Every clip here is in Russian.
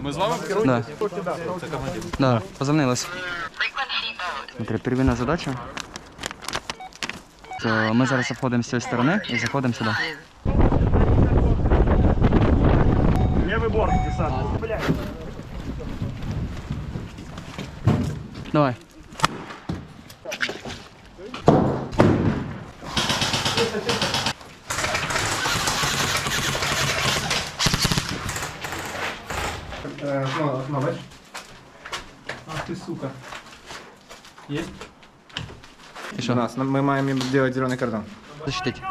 Ми з вами Да. Да, позвонилось. Смотри, первинна задача. То ми зараз обходимо з цієї сторони і заходимо сюди. Левый борт, десант. Блядь. Давай. Ах ты, сука. Есть? І що? У нас мы маем им делать зеленый кордон. Защитить.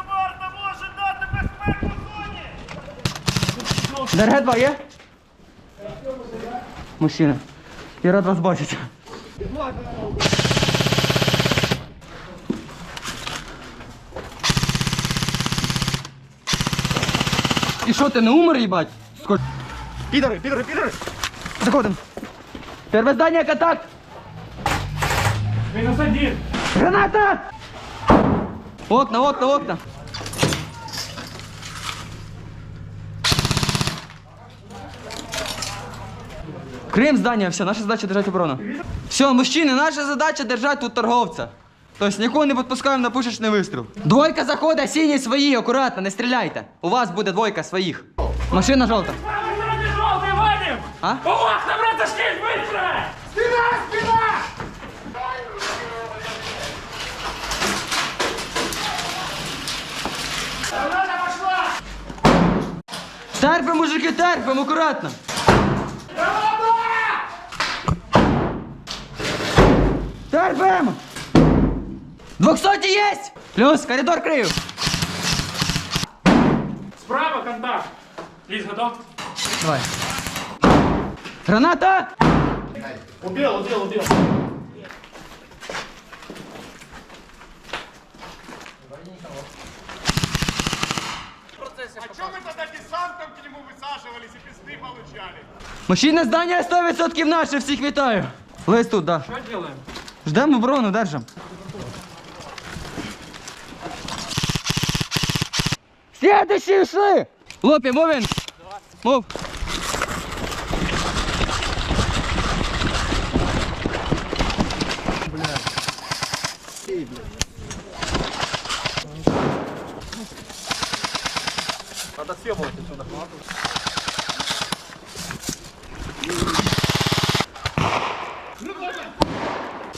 ДРГ 2 є? Мужчина. Я рад вас бачити. І що, ти не умер, їбать? Скоч... Пидоры, пидоры, пидоры! Заходимо. Перве здання, контакт! Минус один! Граната! Окна, окна, окна. Крым здание, все, наша задача держать оборону. Все, мужчины, наша задача держать тут торговця. Тобто нікого не підпускаємо на пушечний вистріл. Двойка заходить, сині свої, акуратно, не стріляйте. У вас буде двойка своїх. Машина жовта. А? У вас там разошлись быстро! Спина, спина! Граната пошла! Терпимо, мужики, терпимо, акуратно. Терпимо! Двохсоті єсть! Плюс, коридор крию. Справа контакт! Лиз, готов? Давай. Граната! Убил, убил, убил. А чё вы тогда десантом к нему высаживались и пизды получали? Мужчина, здання 100% наше, всіх вітаю. Лист тут, да. Что делаем? Ждемо оборону, держим. Следующие шли! Лопі, мовін! Мов!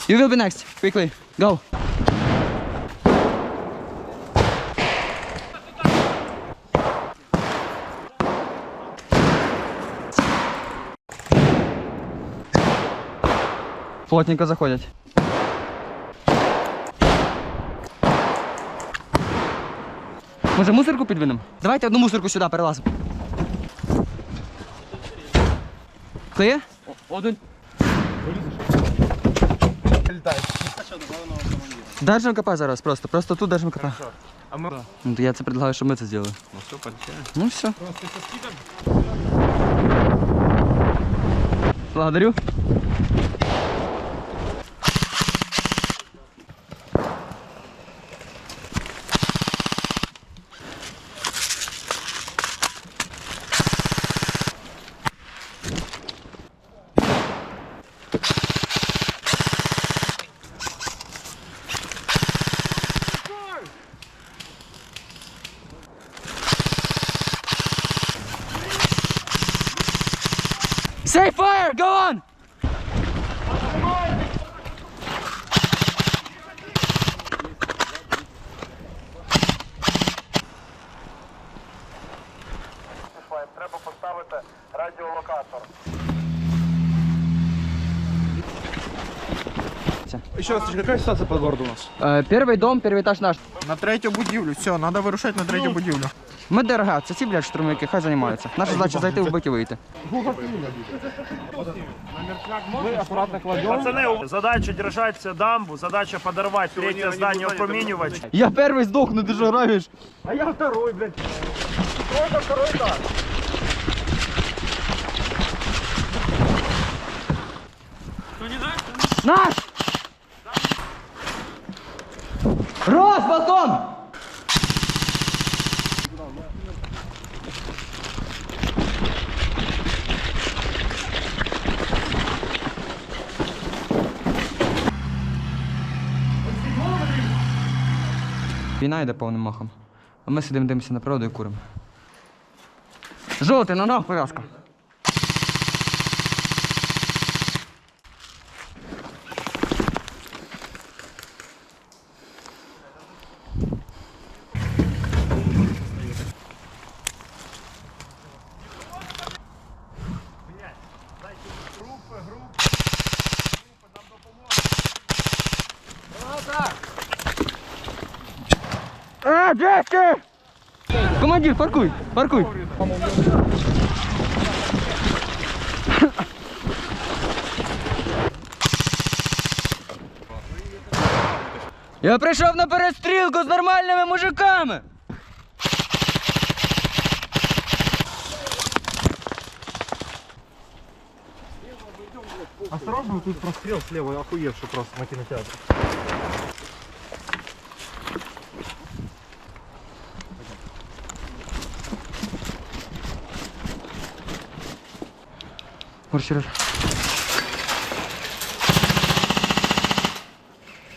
You will be next. Quickly. Go. Плотненько заходять. Може мусорку підвинемо? Давайте одну мусорку сюди перелазимо. Є? Один. Держим КП зараз просто. Просто тут держим КП. А ми... Ну, то я це предлагаю, щоб ми це зробили. Ну все, полетели. Ну все. Благодарю. Say fire! Go on! Треба поставити радіолокатор. Еще раз, какая ситуация по городу у нас? Е, перший дом, перший етаж наш. На третью будивлю. Все, надо вырушать на третью будивлю. Ми ДРГ, це ці, блядь, штурмовики, хай займаються. Наша задача зайти, вбити і вийти. Пацаны, задача держать дамбу, задача подорвать третье здание, упоминивать. Я перший здохну, ти що граєш? А я второй, блядь. Второй, второй, так. Наш! Рос, балкон! Війна йде повним махом. А ми сидимо дивимося на природу і куримо. Жовтий, на ног пов'язка. А, Джеки! Командир, паркуй, паркуй. Я прийшов на перестрілку з нормальними мужиками. Осторожно, тут прострел слева, охуевший просто на кинотеатре. Гор.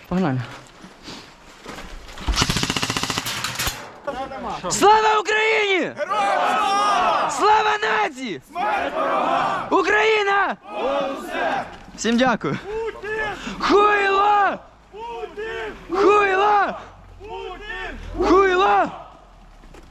Погнали. Слава Україні! Слава нації! Україна! Всім дякую! Хуйло! Хуйло! Хуйло!